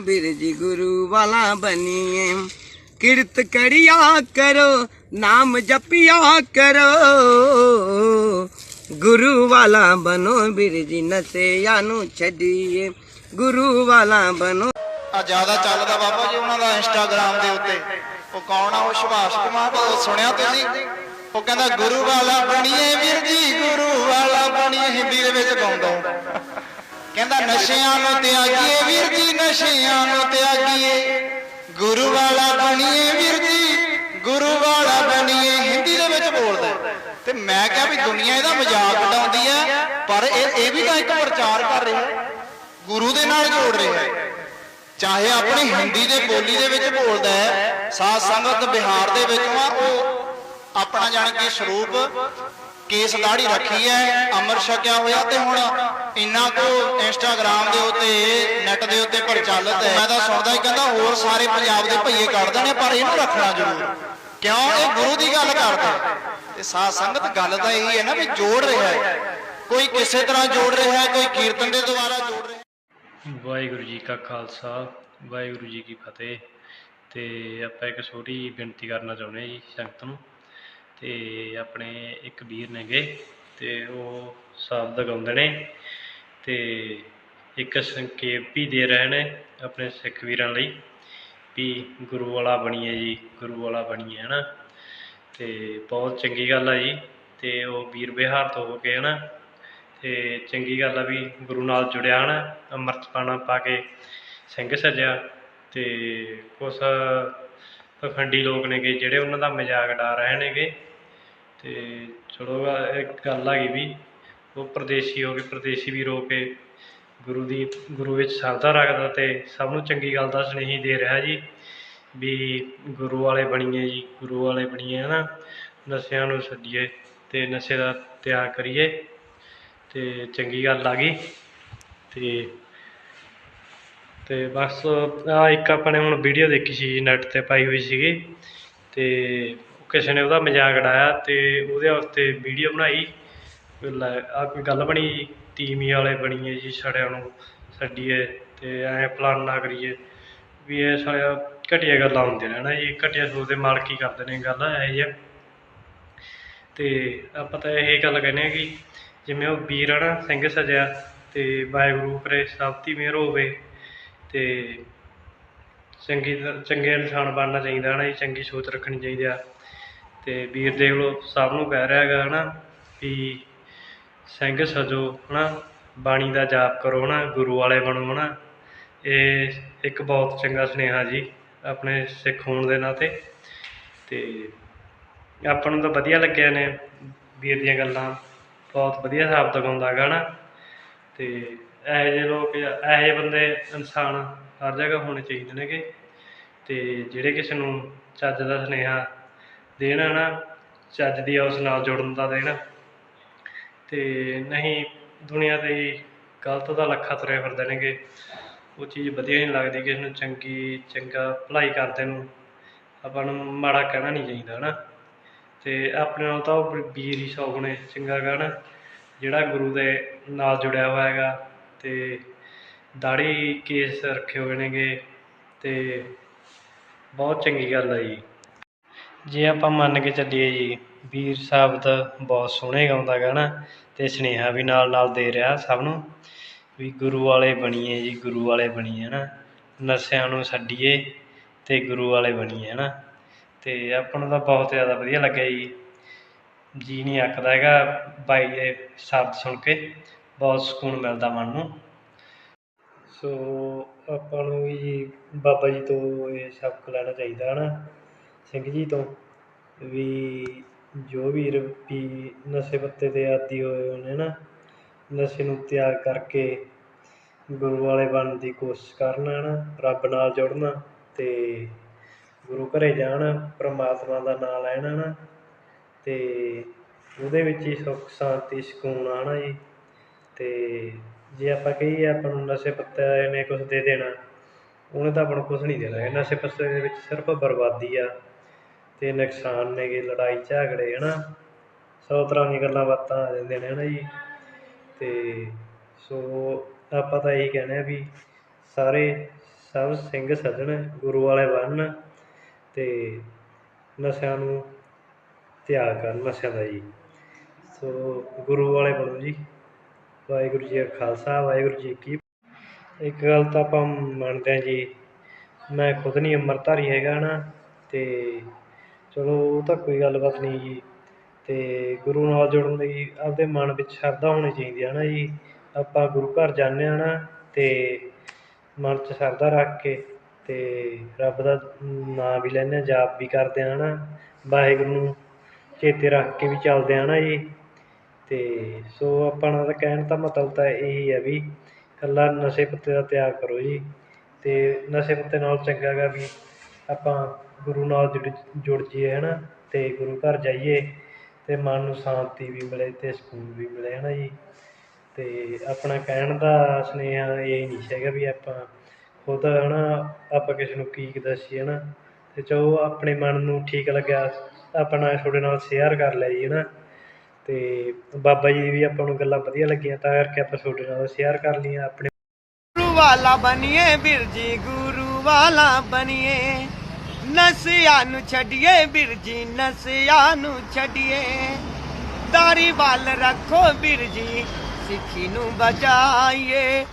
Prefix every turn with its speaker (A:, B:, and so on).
A: ਬਣੋ ਗੁਰੂ ਵਾਲਾ ਬਣੀਏ। ਕਿਰਤ ਕਰਿਆ ਕਰੋ, ਨਾਮ ਜਪਿਆ ਕਰੋ। ਗੁਰੂ ਵਾਲਾ ਬਣੋ ਵੀਰ ਜੀ ਨੂੰ ਛੱਡੀਏ। ਗੁਰੂ ਵਾਲਾ ਬਣੋ।
B: ਆ ਜ਼ਿਆਦਾ ਚੱਲਦਾ ਬਾਬਾ ਜੀ ਉਹਨਾਂ ਦਾ ਇੰਸਟਾਗ੍ਰam ਦੇ ਉੱਤੇ। ਉਹ ਕੌਣ ਆ? ਉਹ ਸੁਭਾਸ਼ ਕੁਮਾਰ ਉਹ ਸੁਣਿਆ ਤੁਸੀਂ ਉਹ ਕਹਿੰਦਾ, ਗੁਰੂ ਵਾਲਾ ਬਣੀਏ ਵੀਰ ਜੀ, ਗੁਰੂ ਵਾਲਾ ਬਣੀਏ। ਹਿੰਦੀ ਦੇ ਵਿੱਚ ਗਾਉਂਦਾ। ਕਹਿੰਦਾ ਨਸ਼ਿਆਂ ਨੂੰ ਤਿਆਗੀਏ ਵੀਰ ਜੀ, ਨਸ਼ਿਆਂ ਨੂੰ ਤਿਆਗੀਏ। ਗੁਰੂ ਵਾਲਾ ਬਣੀਏ ਵੀਰ ਜੀ, ਗੁਰੂ ਵਾਲਾ ਬਣੀਏ। ਹਿੰਦੀ ਦੇ ਵਿੱਚ ਬੋਲਦਾ ਤੇ ਮੈਂ ਕਿਹਾ ਵੀ ਦੁਨੀਆ ਇਹਦਾ ਮਜ਼ਾਕ ਉਡਾਉਂਦੀ ਹੈ, ਪਰ ਇਹ ਇਹ ਵੀ ਤਾਂ ਇੱਕ ਪ੍ਰਚਾਰ ਕਰ ਰਿਹਾ ਗੁਰੂ ਦੇ ਨਾਲ ਜੋੜ ਰਿਹਾ ਹੈ। ਚਾਹੇ ਆਪਣੀ ਹਿੰਦੀ ਦੇ ਬੋਲੀ ਦੇ ਵਿੱਚ ਬੋਲਦਾ ਹੈ, ਸਾਧ ਸੰਗਤ ਬਿਹਾਰ ਦੇ ਵਿੱਚ ਵਾ, ਉਹ ਆਪਣਾ ਜਾਣ ਕੇ ਸਰੂਪ ਕੇਸ ਦਾੜੀ ਰੱਖੀ ਹੈ। ਅਮਰ ਛਕਿਆ ਹੋਇਆ ਤੇ ਹੁਣ ਇੰਨਾ ਕੋ ਇੰਸਟਾਗ੍ਰam ਦੇ ਉੱਤੇ ਨੈਟ ਦੇ ਉੱਤੇ ਪ੍ਰਚਲਿਤ ਹੈ। ਮੈਂ ਤਾਂ ਸੁਣਦਾ ਹੀ ਕਹਿੰਦਾ ਹੋਰ ਸਾਰੇ ਪੰਜਾਬ ਦੇ ਭਈਏ ਕੱਢ ਦੇਣੇ, ਪਰ ਇਹਨੂੰ ਰੱਖਣਾ ਜ਼ਰੂਰ। ਕਿਉਂ? ਇਹ ਗੁਰੂ ਦੀ ਗੱਲ ਕਰਦਾ ਤੇ ਸਾਧ ਸੰਗਤ ਗੱਲ ਤਾਂ ਇਹੀ ਹੈ ਨਾ ਵੀ ਜੋੜ ਰਿਹਾ ਹੈ। ਕੋਈ ਕਿਸੇ ਤਰ੍ਹਾਂ ਜੋੜ ਰਿਹਾ ਹੈ, ਕੋਈ ਕੀਰਤਨ ਦੇ ਦੁਆਰਾ ਜੋੜ ਰਿਹਾ
C: ਵਾਹਿਗੁਰੂ ਜੀ ਕਾ ਖਾਲਸਾ, ਵਾਹਿਗੁਰੂ ਜੀ ਕੀ ਫਤਿਹ। ਤੇ ਆਪਾਂ ਇੱਕ ਛੋਟੀ ਜਿਹੀ ਬੇਨਤੀ ਕਰਨਾ ਚਾਹੁੰਦੇ ਹਾਂ ਜੀ ਸੰਗਤ ਨੂੰ। ਤੇ ਆਪਣੇ ਇੱਕ ਵੀਰ ਨੇਗੇ ਅਤੇ ਉਹ ਸ਼ਬਦ ਗਾਉਂਦੇ ਨੇ ਅਤੇ ਇੱਕ ਸੰਖੇਪ ਵੀ ਦੇ ਰਹੇ ਨੇ ਆਪਣੇ ਸਿੱਖ ਵੀਰਾਂ ਲਈ ਵੀ ਗੁਰੂ ਵਾਲਾ ਬਣੀਏ ਜੀ, ਗੁਰੂ ਵਾਲਾ ਬਣੀਏ ਹੈ ਨਾ ਅਤੇ ਬਹੁਤ ਚੰਗੀ ਗੱਲ ਆ ਜੀ ਅਤੇ ਉਹ ਵੀਰ ਵਿਹਾਰ ਤੋਂ ਹੋ ਕੇ ਹੈ ਨਾ ਅਤੇ ਚੰਗੀ ਗੱਲ ਆ ਵੀ ਗੁਰੂ ਨਾਲ ਜੁੜਿਆ ਹੈ ਨਾ ਅੰਮ੍ਰਿਤ ਪਾਣਾ ਪਾ ਕੇ ਸਿੰਘ ਸਜਿਆ ਅਤੇ ਕੁਛ ਪਖੰਡੀ ਲੋਕ ਨੇਗੇ ਜਿਹੜੇ ਉਹਨਾਂ ਦਾ ਮਜ਼ਾਕ ਉਡਾ ਰਹੇ ਨੇਗੇ। ਅਤੇ ਚਲੋ ਆ ਇੱਕ ਗੱਲ ਆ ਗਈ ਵੀ ਉਹ ਪਰਦੇਸੀ ਹੋ ਗਏ ਪਰਦੇਸੀ ਵੀ ਰੋ ਕੇ ਗੁਰੂ ਦੀ, ਗੁਰੂ ਵਿੱਚ ਸ਼ਰਧਾ ਰੱਖਦਾ ਅਤੇ ਸਭ ਨੂੰ ਚੰਗੀ ਗੱਲ ਦਾ ਸੁਨੇਹੀ ਦੇ ਰਿਹਾ ਜੀ ਵੀ ਗੁਰੂ ਵਾਲੇ ਬਣੀਏ ਜੀ, ਗੁਰੂ ਵਾਲੇ ਬਣੀਏ ਹੈ ਨਾ ਨਸ਼ਿਆਂ ਨੂੰ ਛੱਡੀਏ ਅਤੇ ਨਸ਼ੇ ਦਾ ਤਿਆਗ ਕਰੀਏ ਅਤੇ ਚੰਗੀ ਗੱਲ ਆ ਗਈ ਅਤੇ ਤੇ ਬਸ ਆ, ਇੱਕ ਆਪਾਂ ਨੇ ਹੁਣ ਵੀਡੀਓ ਦੇਖੀ ਸੀ ਨੈਟ ਤੇ ਪਾਈ ਹੋਈ ਸੀਗੀ ਤੇ ਕਿਸੇ ਨੇ ਉਹਦਾ ਮਜ਼ਾਕ ਉਡਾਇਆ ਅਤੇ ਉਹਦੇ ਵਾਸਤੇ ਵੀਡੀਓ ਬਣਾਈ। ਲੈ, ਆਹ ਕੋਈ ਗੱਲ ਬਣੀ, ਤੀਵੀਂ ਵਾਲੇ ਬਣੀਏ ਜੀ ਛੜਿਆਂ ਨੂੰ, ਛੱਡੀਏ ਅਤੇ ਐਂ ਪਲਾਨ ਕਰੀਏ। ਵੀ ਇਹ ਸਾਰਾ ਘਟੀਆ ਗੱਲਾਂ ਹੁੰਦੀਆਂ ਨੇ ਨਾ ਜੀ, ਘਟੀਆ ਸੋਚ ਦੇ ਮਾਲਕ ਹੀ ਕਰਦੇ ਨੇ ਗੱਲ, ਇਹ ਜਿਹਾ ਅਤੇ ਆਪਾਂ ਤਾਂ ਇਹ ਗੱਲ ਕਹਿੰਦੇ ਹਾਂ ਕਿ ਜਿਵੇਂ ਉਹ ਵੀਰ ਆ ਨਾ ਸਿੰਘ ਸਜਿਆ ਅਤੇ ਵਾਹਿਗੁਰੂ ਕਰੇ, ਸਭ ਦੀ ਮਿਹਰ ਹੋਵੇ ਅਤੇ ਚੰਗੀ ਤ- ਚੰਗੇ ਇਨਸਾਨ ਬਣਨਾ ਚਾਹੀਦਾ ਹੈ ਨਾ ਜੀ, ਚੰਗੀ ਸੋਚ ਰੱਖਣੀ ਚਾਹੀਦੀ ਆ। ਤੇ ਵੀਰ ਦੇਖ ਲਓ, ਸਭ ਨੂੰ ਕਹਿ ਰਿਹਾ ਹੈਗਾ, ਹਨਾ? ਵੀ ਸਿੰਘ ਸਜੋ, ਹਨਾ? ਬਾਣੀ ਦਾ ਜਾਪ ਕਰੋ, ਹਨਾ? ਗੁਰੂ ਵਾਲੇ ਬਣੋ, ਹਨਾ? ਇਹ ਇੱਕ ਬਹੁਤ ਚੰਗਾ ਸੁਨੇਹਾ ਜੀ, ਆਪਣੇ ਸਿੱਖ ਹੋਣ ਦੇ ਨਾਤੇ। ਤੇ ਆਪਾਂ ਨੂੰ ਤਾਂ ਵਧੀਆ ਲੱਗਿਆ ਨੇ ਵੀਰ ਦੀਆਂ ਗੱਲਾਂ। ਬਹੁਤ ਵਧੀਆ ਸ਼ਬਦ ਗਾਉਂਦਾ ਹੈਗਾ ਨਾ ਤੇ ਇਹੋ ਜਿਹੇ ਲੋਕ, ਇਹੋ ਜਿਹੇ ਬੰਦੇ ਇਨਸਾਨ ਹਰ ਜਗ੍ਹਾ ਹੋਣੇ ਚਾਹੀਦੇ ਨੇਗੇ। ਤੇ ਜਿਹੜੇ ਕਿਸੇ ਨੂੰ ਚੱਜ ਦਾ ਸੁਨੇਹਾ ਦੇਣ ਨਾ, ਚੱਜ ਦੀ ਉਸ ਨਾਲ ਜੁੜਨ ਦਾ ਦੇਣ। ਤੇ ਨਹੀਂ, ਦੁਨੀਆ ਤੇ ਗਲਤ ਦਾ ਲੱਖਾਂ ਤੁਰੇ ਫਿਰਦੇ ਨੇਗੇ। ਉਹ ਚੀਜ਼ ਵਧੀਆ ਨਹੀਂ ਲੱਗਦੀ ਕਿਸੇ ਨੂੰ, ਚੰਗੀ, ਚੰਗਾ ਭਲਾਈ ਕਰਦੇ ਨੂੰ। ਆਪਾਂ ਨੂੰ ਮਾੜਾ ਕਹਿਣਾ ਨਹੀਂ ਚਾਹੀਦਾ, ਹਨਾ। ਤੇ ਆਪਣੇ ਨਾਲ ਤਾਂ ਉਹ ਵੀਰ ਹੀ ਸੌ ਗੁਣੇ ਚੰਗਾ ਕਹਿਣਾ ਜਿਹੜਾ ਗੁਰੂ ਦੇ ਨਾਲ ਜੁੜਿਆ ਹੋਇਆ ਹੈਗਾ ਤੇ ਦਾੜੀ ਕੇਸ ਰੱਖੇ ਹੋਏ ਨੇਗੇ ਤੇ ਬਹੁਤ ਚੰਗੀ ਗੱਲ ਹੈ ਜੀ। ਜੇ ਆਪਾਂ ਮੰਨ ਕੇ ਚੱਲੀਏ ਜੀ, ਵੀਰ ਸਾਹਿਬ ਤਾਂ ਬਹੁਤ ਸੋਹਣੇ ਗਾਉਂਦਾ ਗਾ ਨਾ ਅਤੇ ਸੁਨੇਹਾ ਵੀ ਨਾਲ ਨਾਲ ਦੇ ਰਿਹਾ ਸਭ ਨੂੰ, ਵੀ ਗੁਰੂ ਵਾਲੇ ਬਣੀਏ ਜੀ, ਗੁਰੂ ਵਾਲੇ ਬਣੀਏ ਹੈ ਨਾ, ਨਸ਼ਿਆਂ ਨੂੰ ਛੱਡੀਏ ਅਤੇ ਗੁਰੂ ਵਾਲੇ ਬਣੀਏ ਹੈ ਨਾ ਅਤੇ ਆਪਾਂ ਨੂੰ ਤਾਂ ਬਹੁਤ ਜ਼ਿਆਦਾ ਵਧੀਆ ਲੱਗਿਆ ਜੀ। ਜੀ ਨਹੀਂ ਅੱਕਦਾ ਹੈਗਾ, ਬਾਈ ਦੇ ਸ਼ਬਦ ਸੁਣ ਕੇ ਬਹੁਤ ਸਕੂਨ ਮਿਲਦਾ ਮਨ ਨੂੰ। ਸੋ ਆਪਾਂ ਨੂੰ ਵੀ ਬਾਬਾ ਜੀ ਤੋਂ ਇਹ ਸਬਕ ਲੈਣਾ ਚਾਹੀਦਾ ਹੈ ਨਾ। ਸਿੰਘ ਜੀ ਤੋਂ ਵੀ ਜੋ ਵੀਰ ਵੀ ਨਸ਼ੇ ਪੱਤੇ ਦੇ ਆਦੀ ਹੋਏ ਹੋਏ ਨੇ ਨਾ ਨਸ਼ੇ ਨੂੰ ਤਿਆਗ ਕਰਕੇ ਗੁਰੂ ਵਾਲੇ ਬਣਨ ਦੀ ਕੋਸ਼ਿਸ਼ ਕਰਨ ਹੈ ਨਾ ਰੱਬ ਨਾਲ ਜੁੜਨਾ ਅਤੇ ਗੁਰੂ ਘਰ ਜਾਣ, ਪਰਮਾਤਮਾ ਦਾ ਨਾਮ ਲੈਣ ਹੈ ਨਾ ਅਤੇ ਉਹਦੇ ਵਿੱਚ ਹੀ ਸੁੱਖ, ਸ਼ਾਂਤੀ, ਸਕੂਨ ਆ ਜੀ? ਅਤੇ ਜੇ ਆਪਾਂ ਕਹੀਏ ਆਪਾਂ ਨੂੰ ਨਸ਼ੇ ਪੱਤੇ ਨੇ ਕੁਝ ਦੇ ਦੇਣਾ, ਉਹਨੇ ਤਾਂ ਆਪਾਂ ਨੂੰ ਕੁਝ ਨਹੀਂ ਦੇਣਾ। ਨਸ਼ੇ ਪੱਤੇ ਦੇ ਵਿੱਚ ਸਿਰਫ ਬਰਬਾਦੀ ਆ। ਅਤੇ ਨੁਕਸਾਨ ਨੇਗੇ ਲੜਾਈ ਝਗੜੇ ਨਾ ਸੌ ਤਰ੍ਹਾਂ ਦੀਆਂ ਗੱਲਾਂ ਬਾਤਾਂ ਆ ਜਾਂਦੀਆਂ ਨੇ ਨਾ ਜੀ। ਅਤੇ ਸੋ ਆਪਾਂ ਤਾਂ ਇਹੀ ਕਹਿੰਦੇ ਆ ਵੀ ਸਾਰੇ ਸਭ ਸਿੰਘ ਸੱਜਣ, ਗੁਰੂ ਵਾਲੇ ਬਣਨ ਅਤੇ ਨਸ਼ਿਆਂ ਨੂੰ ਤਿਆਗ ਕਰਨ, ਨਸ਼ਿਆਂ ਦਾ ਜੀ। ਸੋ ਗੁਰੂ ਵਾਲੇ ਬਣੋ ਜੀ। ਵਾਹਿਗੁਰੂ ਜੀ ਕਾ ਖਾਲਸਾ, ਵਾਹਿਗੁਰੂ ਜੀ ਕੀ ਇੱਕ ਗੱਲ ਤਾਂ ਆਪਾਂ ਮੰਨਦੇ ਹਾਂ ਜੀ, ਮੈਂ ਖੁਦ ਨਹੀਂ ਅੰਮ੍ਰਿਤਧਾਰੀ ਹੈਗਾ ਨਾ ਤੇ ਚਲੋ ਉਹ ਤਾਂ ਕੋਈ ਗੱਲਬਾਤ ਨਹੀਂ ਜੀ। ਅਤੇ ਗੁਰੂ ਨਾਲ ਜੁੜਨ ਲਈ ਆਪਦੇ ਮਨ ਵਿੱਚ ਸ਼ਰਧਾ ਹੋਣੀ ਚਾਹੀਦੀ ਹੈ ਨਾ ਜੀ। ਆਪਾਂ ਗੁਰੂ ਘਰ ਜਾਂਦੇ ਹਾਂ ਨਾ ਅਤੇ ਮਨ 'ਚ ਸ਼ਰਧਾ ਰੱਖ ਕੇ ਅਤੇ ਰੱਬ ਦਾ ਨਾਮ ਵੀ ਲੈਂਦੇ ਹਾਂ ਜਾਪ ਵੀ ਕਰਦੇ ਹਾਂ ਨਾ। ਵਾਹਿਗੁਰੂ ਨੂੰ ਚੇਤੇ ਰੱਖ ਕੇ ਵੀ ਚੱਲਦੇ ਹਾਂ ਨਾ ਜੀ। ਅਤੇ ਸੋ ਆਪਣਾ ਤਾਂ ਕਹਿਣ ਦਾ ਮਤਲਬ ਤਾਂ ਇਹੀ ਹੈ ਵੀ ਇਕੱਲਾ ਨਸ਼ੇ ਪੱਤੇ ਦਾ ਤਿਆਗ ਕਰੋ ਜੀ। ਅਤੇ ਨਸ਼ੇ ਪੱਤੇ ਨਾਲ ਚੰਗਾ ਗਾ ਵੀ ਆਪਾਂ ਗੁਰੂ ਨਾਲ ਜੁੜ ਜੁੜ ਜਾਈਏ ਹੈ ਨਾ ਤੇ ਗੁਰੂ ਘਰ ਜਾਈਏ ਤੇ ਮਨ ਨੂੰ ਸ਼ਾਂਤੀ ਵੀ ਮਿਲੇ ਤੇ ਸਕੂਨ ਵੀ ਮਿਲੇ ਹੈ ਨਾ ਜੀ। ਅਤੇ ਆਪਣਾ ਕਹਿਣ ਦਾ ਸੁਨੇਹਾ ਇਹ ਨਹੀਂ ਹੈਗਾ ਵੀ ਆਪਾਂ ਖੁਦ ਹੈ ਨਾ ਆਪਾਂ ਕਿਸੇ ਨੂੰ ਕੀ ਦੱਸੀਏ ਹੈ ਨਾ ਤੇ ਜੋ ਆਪਣੇ ਮਨ ਨੂੰ ਠੀਕ ਲੱਗਿਆ, ਆਪਣਾ ਤੁਹਾਡੇ ਨਾਲ ਸ਼ੇਅਰ ਕਰ ਲਿਆ ਜੀ ਹੈ ਨਾ ਤੇ ਬਾਬਾ ਜੀ ਦੀ ਵੀ ਆਪਾਂ ਨੂੰ ਗੱਲਾਂ ਵਧੀਆ ਲੱਗੀਆਂ, ਤਾਂ ਕਰਕੇ ਆਪਾਂ ਤੁਹਾਡੇ ਨਾਲ ਸ਼ੇਅਰ ਕਰ ਲਈਆਂ, ਆਪਣੇ
A: ਗੁਰੂ ਵਾਲਾ ਬਣੀਏ ਵੀਰ ਜੀ ਗੁਰੂ ਵਾਲਾ ਬਣੀਏ। ਨਸਿਆਂ ਨੂੰ ਛੱਡੀਏ ਬਿਰਜੀ ਜੀ, ਨਸਿਆਂ ਨੂੰ ਛੱਡੀਏ। ਦਾਰੀ ਵੱਲ ਰੱਖੋ ਬਿਰਜੀ ਸਿੱਖੀ ਨੂੰ ਬਚਾਈਏ।